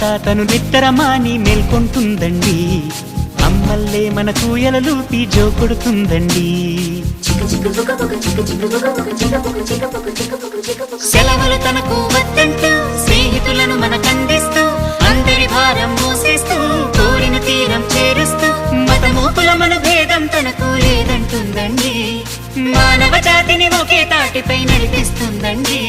రాత్రంతా తను నిత్తరమాని మేల్కొంటుందండి. అమ్మల్లే మన కూయలలూపి జో కొడుతుందండి. సెలవులు తనకు వద్దంటూ స్నేహితులను మనకందిస్తూ అందరి భారం మోసేస్తూ కోరిన తీరం చేరుస్తూ మతమూపుల మన భేదం తనకు లేదంటుందండి. మానవ జాతిని ఒకే తాటిపై నడిపిస్తుందండి.